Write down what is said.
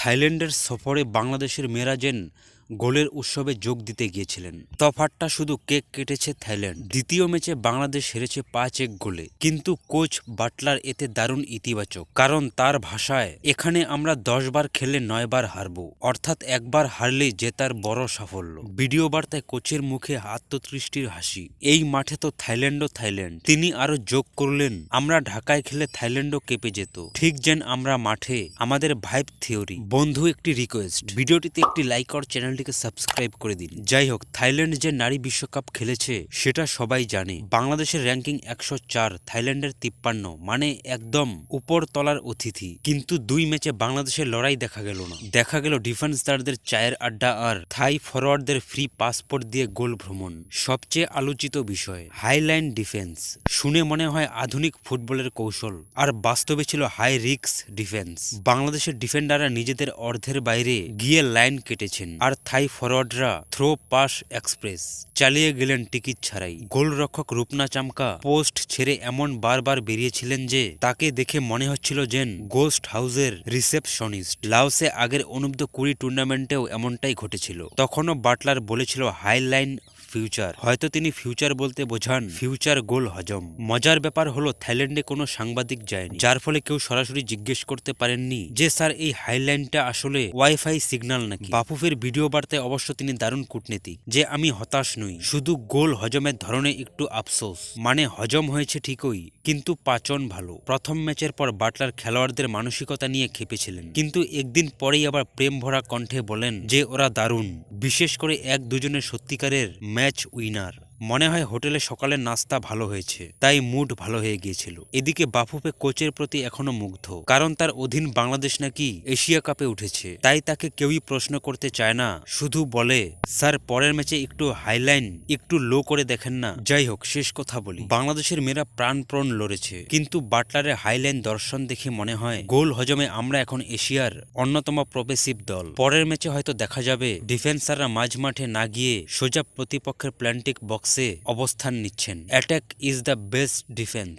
থাইল্যান্ডের সফরে বাংলাদেশের মেয়েরা যেন গোলের উৎসবে যোগ দিতে গিয়েছিলেন। তফাতটা শুধু কেক কেটেছে থাইল্যান্ড। দ্বিতীয় ম্যাচে বাংলাদেশ হেরেছে পাঁচ এক গোলে। কিন্তু কোচ বাটলার এতে দারুণ ইতিবাচক, কারণ তার ভাষায়, এখানে আমরা দশ বার খেলে নয় বার হারবো, অর্থাৎ একবার হারলেই জেতার বড় সাফল্য। ভিডিও বার্তায় কোচের মুখে আত্মতৃষ্টির হাসি। এই মাঠে তো থাইল্যান্ডও থাইল্যান্ড। তিনি আরও যোগ করলেন, আমরা ঢাকায় খেলে থাইল্যান্ডও কেঁপে যেত। ঠিক যেন আমরা মাঠে, আমাদের ভাইব থিওরি। বন্ধু, একটি রিকোয়েস্ট। ভিডিওটিতে একটি লাইক আর চ্যানেলটিকে সাবস্ক্রাইব করে দিন। যাই হোক থাইল্যান্ড যে নারী বিশ্বকাপ খেলেছে, সেটা সবাই জানে। বাংলাদেশের র্যাঙ্কিং একশো চার, থাইল্যান্ডের তিপ্পান্ন মানে একদম উপর তলার অতিথি। কিন্তু দুই ম্যাচে বাংলাদেশের লড়াই দেখা গেল না। দেখা গেল ডিফেন্সদারদের চায়ের আড্ডা আর থাই ফরওয়ার্ডদের ফ্রি পাসপোর্ট দিয়ে গোল ভ্রমণ। সবচেয়ে আলোচিত বিষয় হাইলাইন ডিফেন্স শুনে মনে হয় আধুনিক ফুটবলের কৌশল। আর বাস্তবে ছিল হাই রিক্স ডিফেন্স বাংলাদেশের ডিফেন্ডাররা নিজেদের অর্ধের বাইরে গিয়ে লাইন কেটেছেন। আর থাই ফরওয়ার্ডরা থ্রো পাস এক্সপ্রেস চালিয়ে গেলেন টিকিট ছাড়াই গোলরক্ষক রূপনা চামকা পোস্ট ছেড়ে এমন বারবার বেরিয়েছিলেন যে তাকে দেখে মনে হচ্ছিল যেন গোস্ট হাউসের রিসেপশনিস্ট লাওসে আগের অনুব্ধ কুড়ি টুর্নামেন্টেও এমনটাই ঘটেছিল তখনও বাটলার বলেছিল হাইলাইন ফিউচার হয়তো তিনি ফিউচার বলতে বোঝান ফিউচার গোল হজম। মজার ব্যাপার হলো, থাইল্যান্ডে কোনো সাংবাদিক যায়নি, যার ফলে কেউ সরাসরি জিজ্ঞেস করতে পারেননি যে, স্যার, এই হাইলাইনটা আসলে ওয়াইফাই সিগন্যাল নাকি? বাফুফের ভিডিও বার্তায় অবশ্য তিনি দারুণ কূটনীতিক, যে, আমি হতাশ নই, শুধু গোল হজমের ধরনে একটু আফসোস। মানে হজম হয়েছে ঠিকই, কিন্তু পাচন ভালো। প্রথম ম্যাচের পর বাটলার খেলোয়াড়দের মানসিকতা নিয়ে খেপেছিলেন, কিন্তু একদিন পরেই আবার প্রেম ভরা কণ্ঠে বলেন যে, ওরা দারুণ। বিশেষ করে এক দুজনের সত্যিকারের ম্যাচ উইনার মনে হয় হোটেলে সকালের নাস্তা ভালো হয়েছে, তাই মুড ভালো হয়ে গিয়েছিল। এদিকে বাফুফে কোচের প্রতি এখনও মুগ্ধ, কারণ তার অধীন বাংলাদেশ নাকি এশিয়া কাপে উঠেছে। তাই তাকে কেউই প্রশ্ন করতে চায় না, শুধু বলে, স্যার, পরের ম্যাচে একটু হাইলাইন, একটু লো করে দেখেন না। যাই হোক, শেষ কথা বলি। বাংলাদেশের মেয়েরা প্রাণপ্রণ লড়েছে, কিন্তু বাটলারের হাইলাইন দর্শন দেখে মনে হয়, গোল হজমে আমরা এখন এশিয়ার অন্যতম প্রবেসিভ দল। পরের ম্যাচে হয়তো দেখা যাবে, ডিফেন্সাররা মাঝ মাঠে না গিয়ে সোজা প্রতিপক্ষের প্ল্যান্টিক বক্সে অবস্থান নিচ্ছেন। Attack is the best defence.